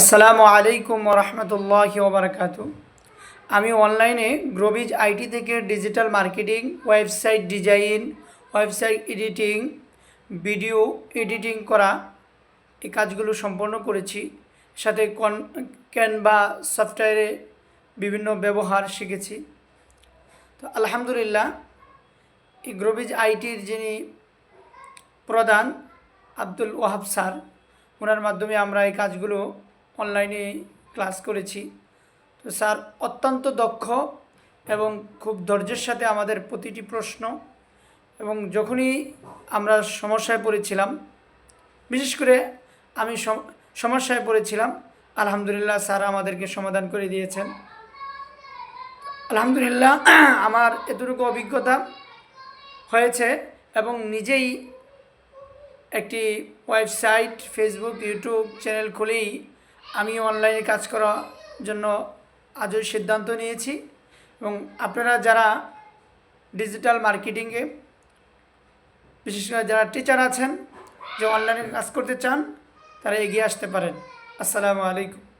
আসসালামু আলাইকুম রহমতুল্লাহ ওবরাকাত আমি অনলাইনে গ্রোবিজ আইটি থেকে digital marketing, website design, website editing, video editing করা এই কাজগুলো সম্পন্ন করেছি। সাথে কন ক্যানভা সফটওয়্যারে বিভিন্ন ব্যবহার শিখেছি। তো আলহামদুলিল্লাহ, এই গ্রোবিজ আইটির যিনি প্রধান আব্দুল ওয়াহাব স্যার, ওনার মাধ্যমে আমরা এই কাজগুলো অনলাইনে ক্লাস করেছি। তো স্যার অত্যন্ত দক্ষ এবং খুব ধৈর্যের সাথে আমাদের প্রতিটি প্রশ্ন এবং যখনই আমরা সমস্যায় পড়েছিলাম, বিশেষ করে আমি সম- সমস্যায় পড়েছিলাম, আলহামদুলিল্লাহ স্যার আমাদেরকে সমাধান করে দিয়েছেন। আলহামদুলিল্লাহ আমার এতটুকু অভিজ্ঞতা হয়েছে এবং নিজেই একটি ওয়েবসাইট, ফেসবুক, ইউটিউব চ্যানেল খুলেই আমি অনলাইনে কাজ করার জন্য আজই সিদ্ধান্ত নিয়েছি এবং আপনারা যারা ডিজিটাল মার্কেটিংয়ে, বিশেষ করে যারা টিচার আছেন, যে অনলাইনে কাজ করতে চান, তারা এগিয়ে আসতে পারেন। আসসালামু আলাইকুম।